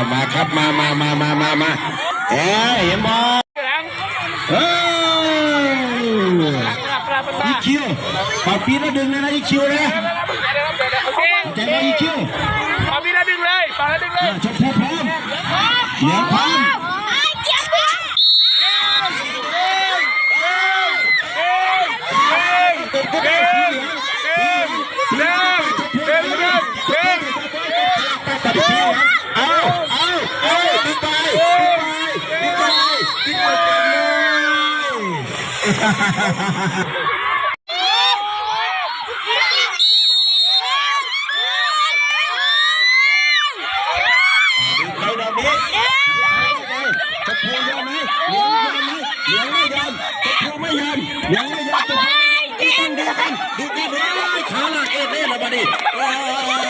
ครับมามามามามามาเอ้ยเห็นบอลเอ้ยอีคิวปาปีแล้วดึงนะนะอีคิวนะใจไหมอีคิวปาพี่แล้วดึงเลยปาแล้วดึงเลยชมพูพร้อมเหลืองพร้อม เร็วเร็วเร็วเร็ว ตัดเชือกเอาเอาเอาดึงไปดึงไปดึงไปดึงไปดึงไปดอ กนี้ชมพูยอมไหมเหลืองยอมไหมเหลืองไม่ยอมชมพูไม่ยอมเหลืองไม่ยอมชมพูไม่ยอมต้องดึงกันดึงกันเลยขาหลักเอ็ดเล่นแล้วมาดิโ